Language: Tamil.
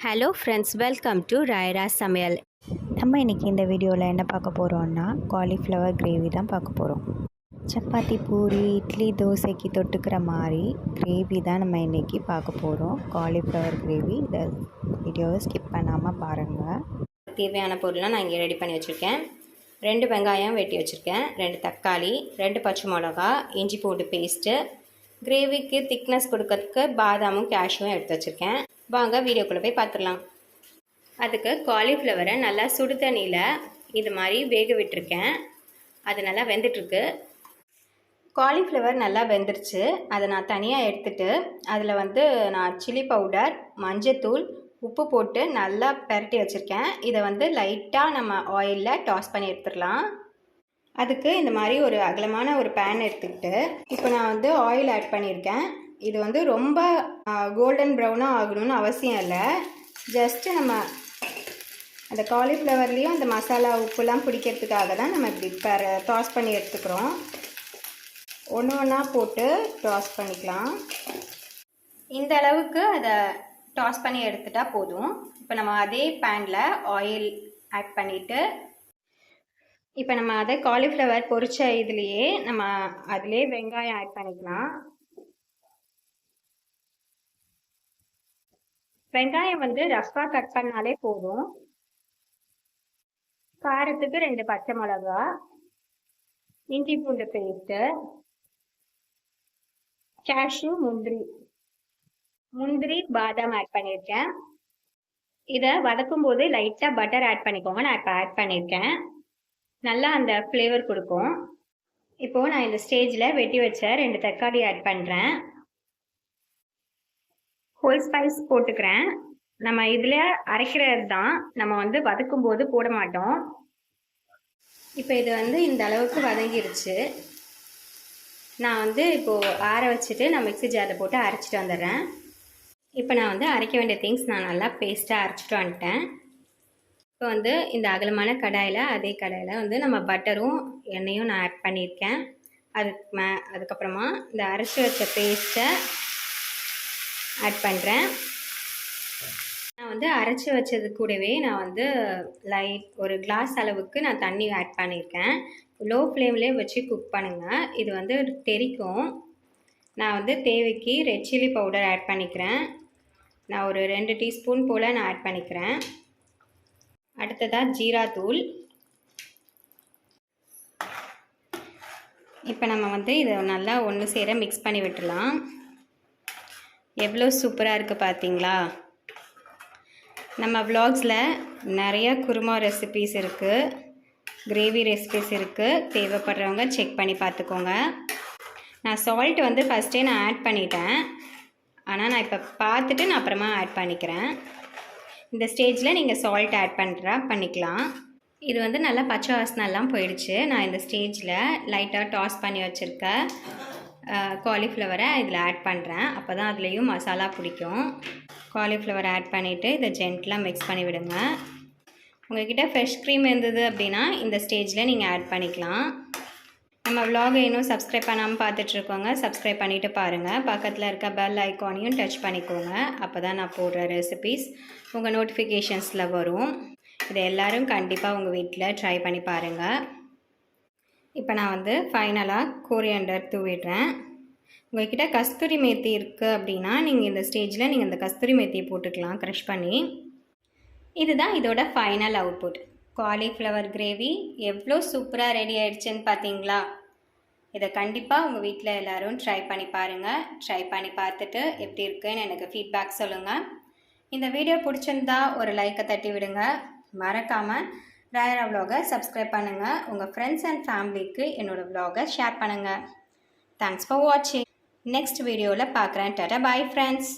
ஹலோ ஃப்ரெண்ட்ஸ் வெல்கம் டு ராயரா சமையல் நம்ம இன்றைக்கி இந்த வீடியோவில் என்ன பார்க்க போகிறோம்னா காலிஃப்ளவர் கிரேவி தான் பார்க்க போகிறோம் சப்பாத்தி பூரி இட்லி தோசைக்கு தொட்டுக்கிற மாதிரி கிரேவி தான் நம்ம இன்றைக்கி பார்க்க போகிறோம் காலிஃப்ளவர் கிரேவி இந்த வீடியோவை ஸ்கிப் பண்ணாமல் பாருங்கள் தேவையான பொருள்லாம் நான் இங்கே ரெடி பண்ணி வச்சுருக்கேன். ரெண்டு வெங்காயம் வெட்டி வச்சுருக்கேன். ரெண்டு தக்காளி ரெண்டு பச்சை மிளகா இஞ்சி பூண்டு பேஸ்ட்டு கிரேவிக்கு திக்னஸ் கொடுக்கறதுக்கு பாதாமும் கேஷ்யூவும் எடுத்து வச்சுருக்கேன். வாங்க வீடியோக்குள்ளே போய் பார்த்துடலாம் அதுக்கு காலிஃப்ளவரை நல்லா சுடு தண்ணியில் இது மாதிரி வேக விட்டுருக்கேன். அது நல்லா வெந்துட்டுருக்கு. காலிஃப்ளவர் நல்லா வெந்துருச்சு. அதை நான் தனியாக எடுத்துட்டு அதில் வந்து நான் சில்லி பவுடர் மஞ்சத்தூள் உப்பு போட்டு நல்லா பெரட்டி வச்சுருக்கேன். இதை வந்து லைட்டாக நம்ம ஆயிலில் டாஸ் பண்ணி எடுத்துடலாம் அதுக்கு இந்த மாதிரி ஒரு அகலமான ஒரு பேன் எடுத்துக்கிட்டு இப்போ நான் வந்து ஆயில் ஆட் பண்ணியிருக்கேன் இது வந்து ரொம்ப கோல்டன் ப்ரௌனாக ஆகணும்னு அவசியம் இல்லை. ஜஸ்ட்டு நம்ம அந்த காலிஃப்ளவர்லேயும் அந்த மசாலா உப்புலாம் பிடிக்கிறதுக்காக தான் நம்ம இப்படி பெர டாஸ் பண்ணி எடுத்துக்கிறோம். ஒன்று ஒன்றா போட்டு டாஸ் பண்ணிக்கலாம். இந்த அளவுக்கு அதை டாஸ் பண்ணி எடுத்துட்டா போதும். இப்போ நம்ம அதே பேனில் ஆயில் ஆட் பண்ணிவிட்டு இப்போ நம்ம அதை காலிஃப்ளவர் பொரிச்ச இதுலேயே நம்ம அதிலே வெங்காயம் ஆட் பண்ணிக்கலாம். வெங்காயம் வந்து ரஃப்பாக கட் பண்ணாலே போதும். காரத்துக்கு ரெண்டு பச்சை மிளகா இஞ்சி பூண்டு பேஸ்ட்டு கேஷ்யூ முந்திரி. முந்திரி பாதாம் ஆட் பண்ணியிருக்கேன் இதை வதக்கும் போது லைட்டாக பட்டர் ஆட் பண்ணிக்கோங்க. நான் இப்போ ஆட் பண்ணியிருக்கேன் நல்லா அந்த ஃப்ளேவர் கொடுக்கும். இப்போது நான் இந்த ஸ்டேஜில் வெட்டி வச்ச ரெண்டு தக்காளி ஆட் பண்ணுறேன் ஹோல் ஸ்பைஸ் போட்டுக்கிறேன். நம்ம இதில் அரைக்கிறது தான் நம்ம வந்து வதக்கும் போது போட மாட்டோம். இப்போ இது வந்து இந்த அளவுக்கு வதங்கிருச்சு. நான் வந்து இப்போது ஆற வச்சுட்டு நான் மிக்ஸி ஜாரில் போட்டு அரைச்சிட்டு வந்துடுறேன். இப்போ நான் வந்து அரைக்க வேண்டிய திங்ஸ் நான் நல்லா பேஸ்ட்டாக அரைச்சிட்டு வந்துட்டேன். இப்போ வந்து இந்த அகலமான கடாயில் அதே கடாயில் வந்து நம்ம பட்டரும் எண்ணெயும் நான் ஆட் பண்ணியிருக்கேன். அதுக்கு மே அதுக்கப்புறமா இந்த அரைச்சி வச்ச பேஸ்ட்டை ஆட் பண்ணுறேன் நான் வந்து அரைச்சி வச்சது கூடவே நான் வந்து லைட் ஒரு கிளாஸ் அளவுக்கு நான் தண்ணி ஆட் பண்ணியிருக்கேன். லோ ஃப்ளேம்லேயே வச்சு குக் பண்ணுங்கள் இது வந்து தெரிக்கும். நான் வந்து தேவைக்கு ரெட் சில்லி பவுடர் ஆட் பண்ணிக்கிறேன். நான் ஒரு ரெண்டு டீஸ்பூன் போல் நான் ஆட் பண்ணிக்கிறேன். அடுத்ததாக ஜீரா தூள். இப்போ நம்ம வந்து இதை நல்லா ஒன்று சேர மிக்ஸ் பண்ணி விட்டுலாம் எவ்வளோ சூப்பராக இருக்குது பார்த்தீங்களா? நம்ம வ்ளாக்ஸில் நிறைய குருமா ரெசிபீஸ் இருக்குது கிரேவி ரெசிபீஸ் இருக்குது தேவைப்படுறவங்க செக் பண்ணி பார்த்துக்கோங்க. நான் சால்ட் வந்து ஃபஸ்ட்டே நான் ஆட் பண்ணிட்டேன். ஆனால் நான் இப்போ பார்த்துட்டு நான் அப்புறமா ஆட் பண்ணிக்கிறேன். இந்த ஸ்டேஜில் நீங்கள் சால்ட் ஆட் பண்ணுறா பண்ணிக்கலாம். இது வந்து நல்லா பச்சை வாசனெல்லாம் போயிடுச்சு. நான் இந்த ஸ்டேஜில் லைட்டாக டாஸ் பண்ணி வச்சுருக்கேன். காலிஃப்ளவரை இதில் ஆட் பண்ணுறேன் அப்போ தான் அதுலேயும் மசாலா பிடிக்கும். காலிஃப்ளவர் ஆட் பண்ணிவிட்டு இதை ஜென்ட்லாக மிக்ஸ் பண்ணி விடுங்க. உங்கள்கிட்ட ஃப்ரெஷ் க்ரீம் இருந்தது அப்படின்னா இந்த ஸ்டேஜில் நீங்கள் ஆட் பண்ணிக்கலாம். நம்ம விலாகை இன்னும் சப்ஸ்கிரைப் பண்ணாமல் பார்த்துட்ருக்கோங்க சப்ஸ்கிரைப் பண்ணிவிட்டு பாருங்கள் பக்கத்தில் இருக்க பெல் ஐக்கானையும் டச் பண்ணிக்கோங்க. அப்போ தான் நான் போடுற ரெசிபீஸ் உங்கள் நோட்டிஃபிகேஷன்ஸில் வரும். இதை எல்லோரும் கண்டிப்பாக உங்கள் வீட்டில் ட்ரை பண்ணி பாருங்கள் இப்போ நான் வந்து ஃபைனலாக கோரியண்டர் தூவிடுறேன். உங்கள்கிட்ட கஸ்தூரி மேத்தி இருக்குது அப்படின்னா நீங்கள் இந்த ஸ்டேஜில் நீங்கள் இந்த கஸ்தூரி மேத்தியை போட்டுக்கலாம் க்ரஷ் பண்ணி. இதுதான் இதோட ஃபைனல் அவுட்புட் காலிஃப்ளவர் கிரேவி எவ்வளோ சூப்பராக ரெடி ஆயிடுச்சுன்னு பார்த்தீங்களா? இதை கண்டிப்பாக உங்கள் வீட்டில் எல்லோரும் ட்ரை பண்ணி பாருங்கள் ட்ரை பண்ணி பார்த்துட்டு எப்படி இருக்குன்னு எனக்கு ஃபீட்பேக் சொல்லுங்கள் இந்த வீடியோ பிடிச்சிருந்தா ஒரு லைக்கை தட்டி விடுங்க மறக்காமல் ராயரா விலாகை சப்ஸ்கிரைப் பண்ணுங்கள் உங்கள் ஃப்ரெண்ட்ஸ் அண்ட் ஃபேமிலிக்கு என்னோடய விலாகை ஷேர் பண்ணுங்கள் தேங்க்ஸ் ஃபார் வாட்சிங் நெக்ஸ்ட் வீடியோவில் பார்க்குறேன் டாட்டா பாய் ஃப்ரெண்ட்ஸ்